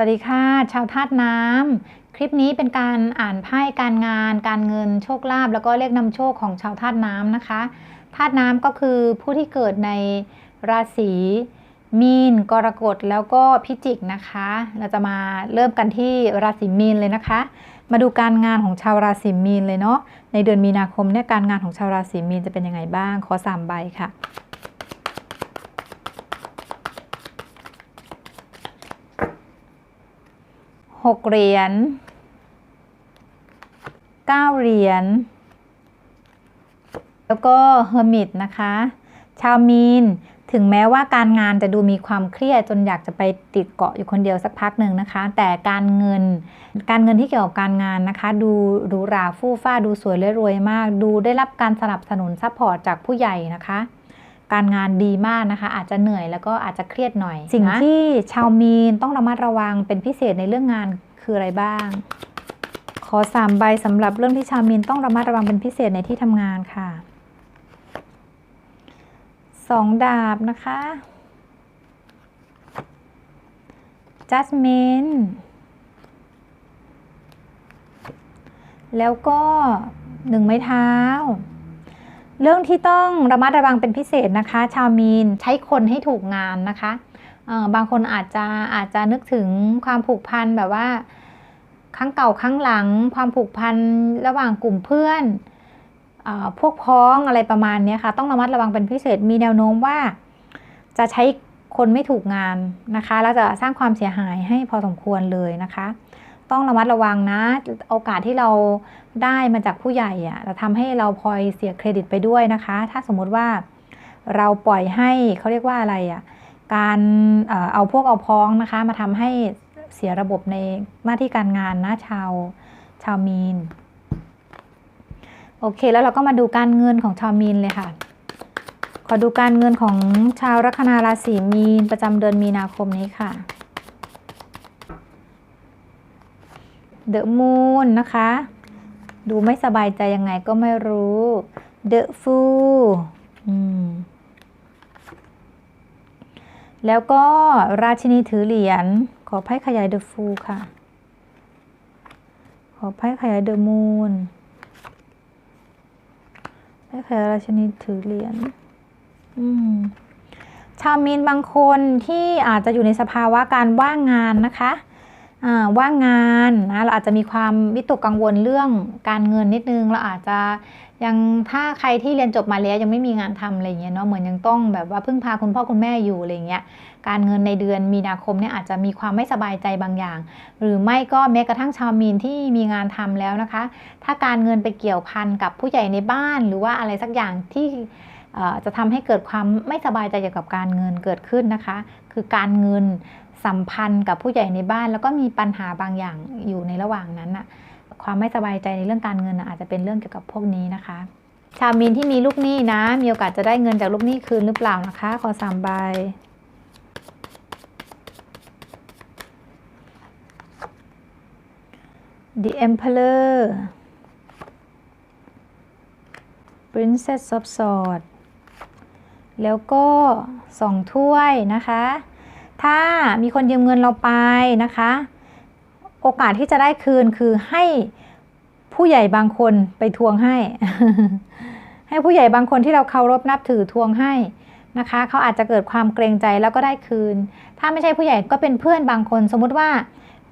สวัสดีค่ะ ชาวธาตุน้ำ คลิปนี้เป็นการอ่านไพ่การงาน การเงินโชคลาภแล้วก็เลขนำโชคของชาวธาตุน้ำนะคะธาตุน้ำก็คือผู้ที่เกิดในราศีมีน กรกฎแล้วก็พิจิกนะคะ เราจะมาเริ่มกันที่ราศีมีนเลยนะคะ มาดูการงานของชาวราศีมีนเลยเนาะในเดือนมีนาคมเนี่ยการงานของชาวราศีมีนจะเป็นยังไงบ้างขอสามใบค่ะ หกเหรียญเก้าเหรียญแล้วก็เฮอร์มิตนะคะ ชาวมีนถึงแม้ว่าการงานจะดูมีความเครียดจนอยากจะไปติดเกาะอยู่คนเดียวสักพักหนึ่งนะคะ แต่การเงิน การเงินที่เกี่ยวกับการงานนะคะ ดูหรูหราฟู่ฟ้าดูสวยและรวยมาก ดูได้รับการสนับสนุนซัพพอร์ตจากผู้ใหญ่นะคะ การงานดีมากนะคะ อาจจะเหนื่อยแล้วก็อาจจะเครียดหน่อย สิ่งที่ชาวมีนต้องระมัดระวังเป็นพิเศษในเรื่องงานคืออะไรบ้าง ขอสามใบสำหรับเรื่องที่ชาวมีนต้องระมัดระวังเป็นพิเศษในที่ทำงานค่ะสองดาบนะคะ judgment แล้วก็หนึ่งไม้เท้า เรื่องที่ต้องระมัดระวังเป็นพิเศษนะคะ ชาวมีนใช้คนให้ถูกงานนะคะบางคนอาจจะอาจจะนึกถึงความผูกพันแบบว่า ครั้งเก่าครั้งหลัง ความผูกพันระหว่างกลุ่มเพื่อนอพวกพ้องอะไรประมาณนี้ค่ะ ต้องระมัดระวังเป็นพิเศษมีแนวโน้มว่า จะใช้คนไม่ถูกงานนะคะ แล้วจะสร้างความเสียหายให้พอสมควรเลยนะคะ ต้องระมัดระวังนะ โอกาสที่เราได้มาจากผู้ใหญ่อะจะทำให้เราพลอยเสียเครดิตไปด้วยนะคะ ถ้าสมมุติว่าเราปล่อยให้เขาเรียกว่าอะไรอะการเอาพวกเอาพ้องนะคะ มาทำให้เสียระบบในหน้าที่การงานนะชาวชาวมีน โอเคแล้วเราก็มาดูการเงินของชาวมีนเลยค่ะ ขอดูการเงินของชาวลัคนาราศีมีนประจำเดือนมีนาคมนี้ค่ะ เดอะมูนนะคะ ดูไม่สบายใจยังไงก็ไม่รู้เดอะฟูอืมแล้วก็ราชินีถือเหรียญ ขอไพ่ขยายเดอะฟูค่ะ ขอไพ่ขยายเดอะมูนไพ่ขยายราชินีถือเหรียญชาวมีนบางคนที่อาจจะอยู่ในสภาวะการว่างงานนะคะ ว่างงานนะเราอาจจะมีความวิตกกังวลเรื่องการเงินนิดนึง เราอาจจะยังถ้าใครที่เรียนจบมาแล้วยังไม่มีงานทำอะไรเงี้ยเนาะเหมือนยังต้องแบบว่าพึ่งพาคุณพ่อคุณแม่อยู่อะไรเงี้ยการเงินในเดือนมีนาคมเนี่ยอาจจะมีความไม่สบายใจบางอย่าง หรือไม่ก็แม้กระทั่งชาวมีนที่มีงานทำแล้วนะคะ ถ้าการเงินไปเกี่ยวพันกับผู้ใหญ่ในบ้านหรือว่าอะไรสักอย่างที่จะทำให้เกิดความไม่สบายใจเกี่ยวกับการเงินเกิดขึ้นนะคะ คือการเงิน สัมพันธ์กับผู้ใหญ่ในบ้าน แล้วก็มีปัญหาบางอย่างอยู่ในระหว่างนั้นน่ะความไม่สบายใจในเรื่องการเงินอาจจะเป็นเรื่องเกี่ยวกับพวกนี้นะคะ ชาวมีนที่มีลูกหนี้นะ มีโอกาสจะได้เงินจากลูกหนี้คืนหรือเปล่านะคะ ขอสามใบ The Emperor Princess of Swords แล้วก็สองถ้วยนะคะ ถ้ามีคนยืมเงินเราไปนะคะ โอกาสที่จะได้คืนคือให้ผู้ใหญ่บางคนไปทวงให้ ให้ผู้ใหญ่บางคนที่เราเคารพนับถือทวงให้นะคะเขาอาจจะเกิดความเกรงใจแล้วก็ได้คืน ถ้าไม่ใช่ผู้ใหญ่ก็เป็นเพื่อนบางคน สมมุติว่า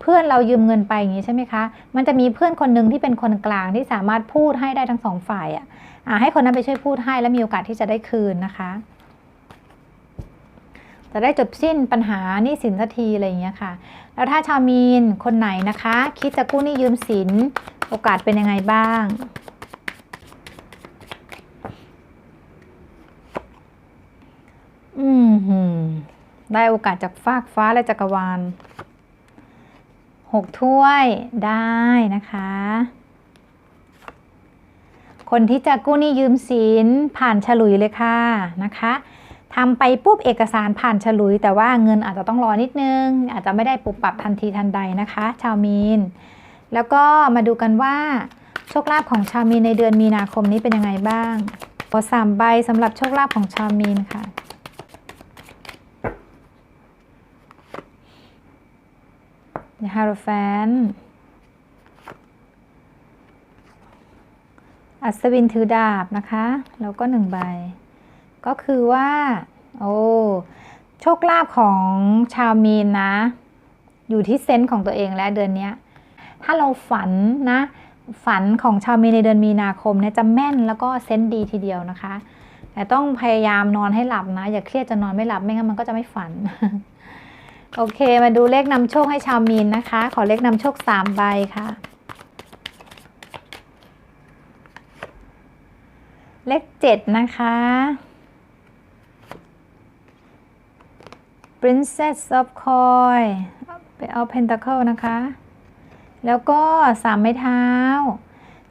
เพื่อนเรายืมเงินไปอย่างนี้ใช่ไหมคะ มันจะมีเพื่อนคนหนึ่งที่เป็นคนกลางที่สามารถพูดให้ได้ทั้งสองฝ่ายอะให้คนนั้นไปช่วยพูดให้แล้วมีโอกาสที่จะได้คืนนะคะ จะได้จบสิ้นปัญหานี่สินสักทีอะไรอย่างเงี้ยค่ะ แล้วถ้าชาวมีนคนไหนนะคะ คิดจะกู้หนี้ยืมสินโอกาสเป็นยังไงบ้างอืมได้โอกาสจากฟากฟ้าและจักรวาลหกถ้วยได้นะคะ คนที่จะกู้หนี้ยืมสินผ่านฉลุยเลยค่ะนะคะ ทำไปปุ๊บเอกสารผ่านฉลุย แต่ว่าเงินอาจจะต้องรอนิดนึง อาจจะไม่ได้ปุบปรับทันทีทันใดนะคะ ชาวมีน แล้วก็มาดูกันว่า โชคลาภของชาวมีนในเดือนมีนาคมนี้เป็นยังไงบ้างขอสามใบสำหรับโชคลาภของชาวมีนค่ะ The Hierophant อัศวินถือดาบนะคะ แล้วก็หนึ่งใบ ก็คือว่า โอ้โชคลาภของชาวมีนนะ อยู่ที่เซนส์ของตัวเองและเดือนนี้ถ้าเราฝันนะ ฝันของชาวมีนในเดือนมีนาคมเนี่ยจะแม่นแล้วก็เซนส์ดีทีเดียวนะคะ แต่ต้องพยายามนอนให้หลับนะ อย่าเครียดจะนอนไม่หลับไม่งั้นมันก็จะไม่ฝัน โอเค มาดูเลขนำโชคให้ชาวมีนนะคะ ขอเลขนำโชคสามใบค่ะเลขเจ็ดนะคะ Princess of Coin เป็นเอา Pentacle นะคะ แล้วก็สามไม้เท้า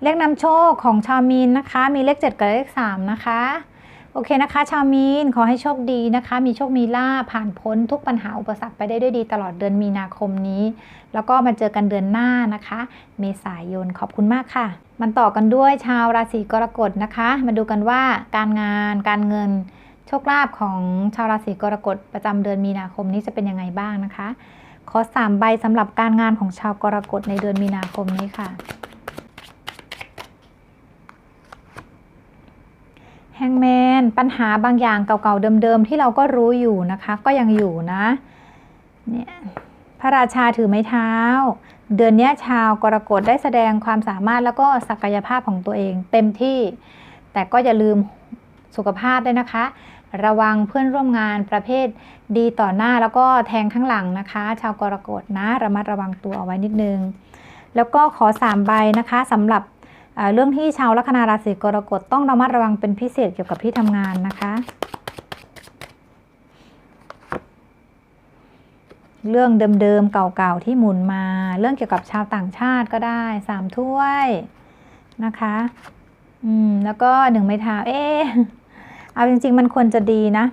เลขนำโชคของชาวมีนนะคะ มีเลข 7 กับเลข 3 นะคะ โอเคนะคะ ชาวมีนขอให้โชคดีนะคะ มีโชคมีลาภผ่านพ้นทุกปัญหาอุปสรรคไปได้ด้วยดีตลอดเดือนมีนาคมนี้ แล้วก็มาเจอกันเดือนหน้านะคะ เมษายนขอบคุณมากค่ะ มันต่อกันด้วยชาวราศีกรกฎนะคะ มาดูกันว่าการงานการเงิน โชคลาภของชาวราศีกรกฎประจำเดือนมีนาคมนี้จะเป็นยังไงบ้างนะคะ ขอสามใบสำหรับการงานของชาวกรกฎในเดือนมีนาคมนี้ค่ะ แฮงแมนปัญหาบางอย่างเก่าๆเดิมๆที่เราก็รู้อยู่นะคะ ก็ยังอยู่นะเนี่ยพระราชาถือไม้เท้า เดือนนี้ชาวกรกฎได้แสดงความสามารถแล้วก็ศักยภาพของตัวเอง เต็มที่ แต่ก็อย่าลืม สุขภาพด้วยนะคะ ระวังเพื่อนร่วมงานประเภทดีต่อหน้าแล้วก็แทงข้างหลังนะคะ ชาวกรกฎนะระมัดระวังตัวเอาไว้นิดนึง แล้วก็ขอสามใบนะคะสำหรับเเรื่องที่ชาวลัคนาราศีกรกฎต้องระมัดระวังเป็นพิเศษเกี่ยวกับที่ทำงานนะคะ เรื่องเดิมๆเก่าๆที่หมุนมา เรื่องเกี่ยวกับชาวต่างชาติก็ได้สามถ้วยนะคะ อืม แล้วก็หนึ่งไม้เท้าเอ๊ะ เอาจริง ๆ มันควรจะดีนะ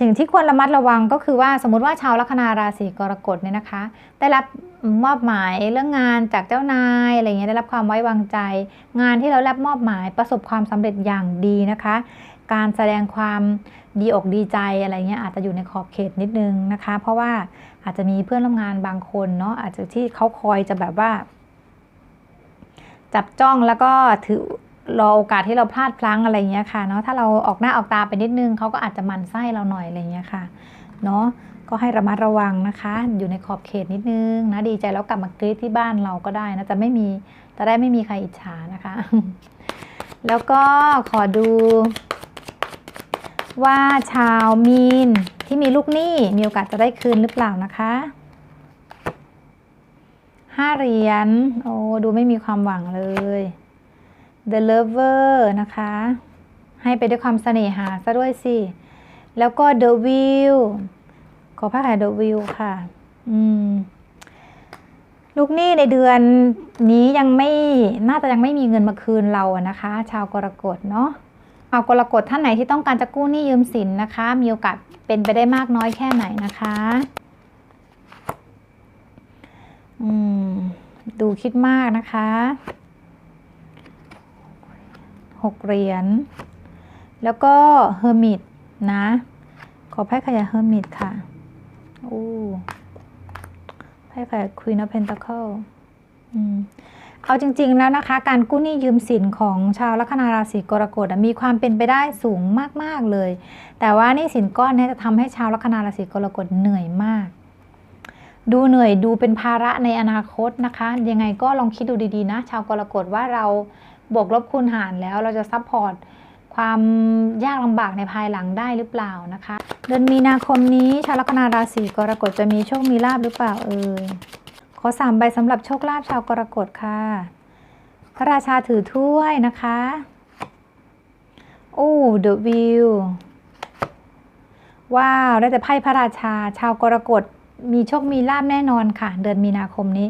สิ่งที่ควรระมัดระวังก็คือว่าสมมติว่าชาวลัคนาราศีกรกฎเนี่ยนะคะ ได้รับมอบหมายเรื่องงานจากเจ้านายอะไรเงี้ยได้รับความไว้วางใจ งานที่เรารับมอบหมายประสบความสำเร็จอย่างดีนะคะ การแสดงความดีอกดีใจอะไรเงี้ยอาจจะอยู่ในขอบเขตนิดนึงนะคะ เพราะว่าอาจจะมีเพื่อนร่วมงานบางคนเนาะอาจจะที่เขาคอยจะแบบว่า จับจ้องแล้วก็ถือ รอโอกาสที่เราพลาดพลั้งอะไรเงี้ยค่ะเนาะถ้าเราออกหน้าออกตาไปนิดนึงเขาก็อาจจะมันไส้เราหน่อยอะไรเงี้ยค่ะเนาะก็ให้ระมัดระวังนะคะ อยู่ในขอบเขตนิดนึงนะดีใจแล้วกลับมากรีดที่บ้านเราก็ได้นะจะไม่มีจะได้ไม่มีใครอิจฉานะคะ แล้วก็ขอดู ว่าชาวมีนที่มีลูกหนี้มีโอกาสจะได้คืนหรือเปล่านะคะห้าเหรียญโอ้ดูไม่มีความหวังเลย The Lover นะคะ ให้ไปด้วยความเสน่หาซะด้วยสิ แล้วก็ The Wheel ขอพระค่ะ The Wheel ค่ะ อืม ลูกหนี้ในเดือนนี้ยังไม่ น่าจะยังไม่มีเงินมาคืนเราอะนะคะ ชาวกรกฎเนาะชาวกรกฎท่านไหนที่ต้องการจะกู้หนี้ยืมสินนะคะ มีโอกาสเป็นไปได้มากน้อยแค่ไหนนะคะ อืม ดูคิดมากนะคะ หกเหรียญ แล้วก็เฮอร์มิตนะ ขอไพ่ขยะเฮอร์มิตค่ะโอ้ไพ่ขยะควีนอเพนต a เคิลเอาจริง ๆ แล้วนะคะ การกู้หนี้ยืมสินของชาวลัคนาราศีกรกฎมีความเป็นไปได้สูงมาก ๆ เลย แต่ว่านี่สินก้อนนี้จะทำให้ชาวลัคนาราศีกรกฎเหนื่อยมาก ดูเหนื่อยดูเป็นภาระในอนาคตนะคะ ยังไงก็ลองคิดดูดี ๆ นะ ชาวกรกฎว่าเรา บวกลบคูณหารแล้วเราจะซัพพอร์ตความยากลำบากในภายหลังได้หรือเปล่านะคะ เดือนมีนาคมนี้ชาวลัคนาราศีกรกฎจะมีโชคมีลาบหรือเปล่าเอ่ยขอสามใบสำหรับโชคลาภชาวกรกฎค่ะ พระราชาถือถ้วยนะคะ โอ้เดอะวิวว้าวได้แต่ไพ่พระราชา ชาวกรกฎมีโชคมีลาบแน่นอนค่ะ เดือนมีนาคมนี้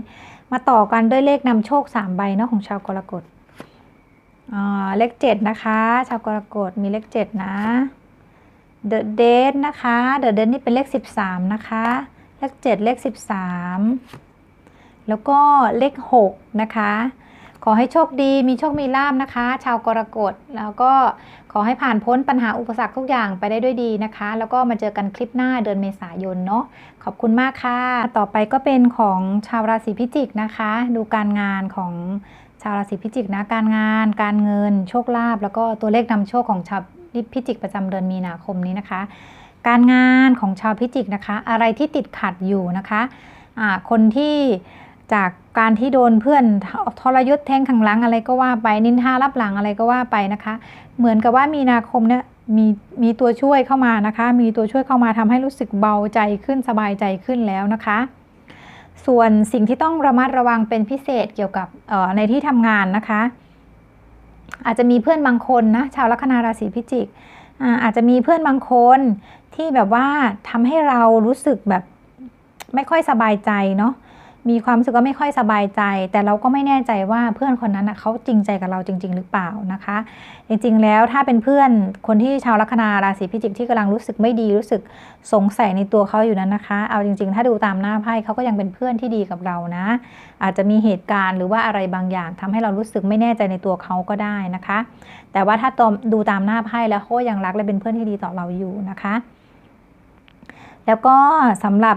มาต่อกันด้วยเลขนำโชคสามใบเนาะของชาวกรกฎ อ่าเลขเจ็ดนะคะชาวกรกฎมีเลขเจ็ดนะ The Date นะคะ The Date นี่เป็นเลขสิบสามนะคะ เลขเจ็ดเลขสิบสามแล้วก็เลขหกนะคะ ขอให้โชคดีมีโชคมีลาบนะคะ ชาวกรกฎแล้วก็ขอให้ผ่านพ้นปัญหาอุปสรรคทุกอย่างไปได้ด้วยดีนะคะ แล้วก็มาเจอกันคลิปหน้าเดือนเมษายนเนาะขอบคุณมากค่ะ ต่อไปก็เป็นของชาวราศีพิจิกนะคะ ดูการงานของ ชาวราศีพิจิกนะการงาน การเงิน โชคลาภแล้วก็ตัวเลขนำโชคของชาวพิจิกประจำเดือนมีนาคมนี้นะคะ การงานของชาวพิจิกนะคะ อะไรที่ติดขัดอยู่นะคะอ่าคนที่จากการที่โดนเพื่อนทรยศแทงขังหลังอะไรก็ว่าไปนินทารับหลังอะไรก็ว่าไปนะคะ เหมือนกับว่ามีนาคมเนี่ยมีมีตัวช่วยเข้ามานะคะ มีตัวช่วยเข้ามาทำให้รู้สึกเบาใจขึ้นสบายใจขึ้นแล้วนะคะ ส่วนสิ่งที่ต้องระมัดระวังเป็นพิเศษเกี่ยวกับในที่ทำงานนะคะ อาจจะมีเพื่อนบางคนนะชาวลัคนาราศีพิจิกอาอาจจะมีเพื่อนบางคนที่แบบว่าทำให้เรารู้สึกแบบไม่ค่อยสบายใจเนาะ มีความรู้สึกว่าไม่ค่อยสบายใจ แต่เราก็ไม่แน่ใจว่าเพื่อนคนนั้นนะเขาจริงใจกับเราจริง ๆ หรือเปล่านะคะ จริงๆแล้วถ้าเป็นเพื่อนคนที่ชาวลัคนาราศีพิจิกที่กำลังรู้สึกไม่ดีรู้สึกสงสัยในตัวเขาอยู่นั้นนะคะ เอาจริง ๆ ถ้าดูตามหน้าไพ่เขาก็ยังเป็นเพื่อนที่ดีกับเรานะ อาจจะมีเหตุการณ์หรือว่าอะไรบางอย่างทำให้เรารู้สึกไม่แน่ใจในตัวเขาก็ได้นะคะ แต่ว่าถ้าดูตามหน้าไพ่แล้วเขายังรักและเป็นเพื่อนที่ดีต่อเราอยู่นะคะ แล้วก็สำหรับ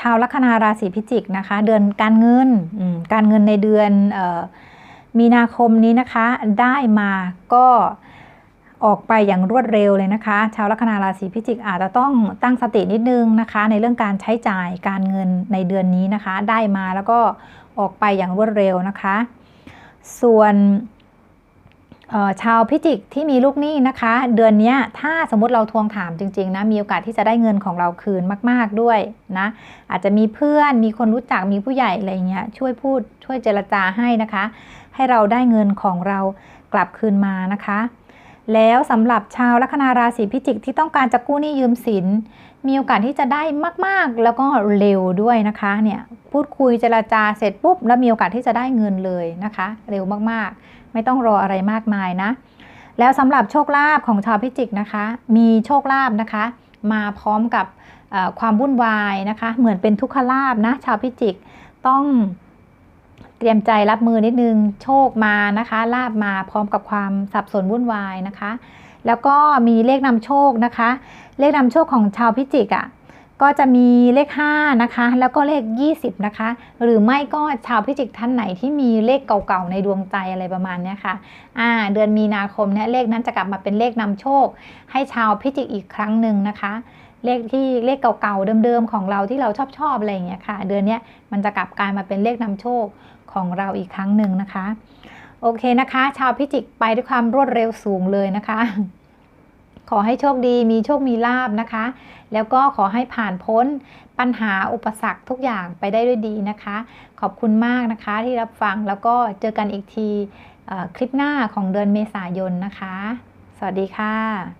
ชาวลัคนาราศีพิจิกนะคะ เดือนการเงินการเงินในเดือนมีนาคมนี้นะคะได้มาก็ออกไปอย่างรวดเร็วเลยนะคะ ชาวลัคนาราศีพิจิกอาจจะต้องตั้งสตินิดนึงนะคะ ในเรื่องการใช้จ่ายการเงินในเดือนนี้นะคะ ได้มาแล้วก็ออกไปอย่างรวดเร็วนะคะ ส่วน ชาวพิจิกที่มีลูกหนี้นะคะ เดือนนี้ถ้าสมมติเราทวงถามจริงๆนะมีโอกาสที่จะได้เงินของเราคืนมาก ๆด้วยนะอาจจะมีเพื่อนมีคนรู้จักมีผู้ใหญ่อะไรเงี้ยช่วยพูดช่วยเจรจาให้นะคะ ให้เราได้เงินของเรากลับคืนมานะคะ แล้วสำหรับชาวลัคนาราศีพิจิกที่ต้องการจะกู้หนี้ยืมสิน มีโอกาสที่จะได้มากๆ แล้วก็เร็วด้วยนะคะเนี่ยพูดคุยเจรจาเสร็จปุ๊บแล้วมีโอกาสที่จะได้เงินเลยนะคะ เร็วมากๆ ไม่ต้องรออะไรมากมายนะ แล้วสำหรับโชคลาภของชาวพิจิกนะคะ มีโชคลาภนะคะ มาพร้อมกับความวุ่นวายนะคะ เหมือนเป็นทุกขลาภนะ ชาวพิจิกต้องเตรียมใจรับมือนิดนึงโชคมานะคะลาบมาพร้อมกับความสับสนวุ่นวายนะคะ แล้วก็มีเลขนำโชคนะคะ เลขนำโชคของชาวพิจิกอะ่ะ ก็จะมีเลข 5 นะคะ แล้วก็เลข 20 นะคะ หรือไม่ก็ชาวพิจิกท่านไหนที่มีเลขเก่าๆ ในดวงใจอะไรประมาณนี้ค่ะอ่าเดือนมีนาคมเนี่ยเลขนั้นจะกลับมาเป็นเลขนำโชค ให้ชาวพิจิกอีกครั้งหนึ่งนะคะ เลขที่เลขเก่าๆเดิมๆของเราที่เราชอบๆอะไรอย่างเงี้ยค่ะ เดือนนี้มันจะกลับกลายมาเป็นเลขนำโชคของเราอีกครั้งหนึ่งนะคะ โอเคนะคะ ชาวพิจิกไปด้วยความรวดเร็วสูงเลยนะคะ ขอให้โชคดีมีโชคมีลาบนะคะ แล้วก็ขอให้ผ่านพ้นปัญหาอุปสรรคทุกอย่างไปได้ด้วยดีนะคะ ขอบคุณมากนะคะที่รับฟังแล้วก็เจอกันอีกทีคลิปหน้าของเดือนเมษายนนะคะ สวัสดีค่ะ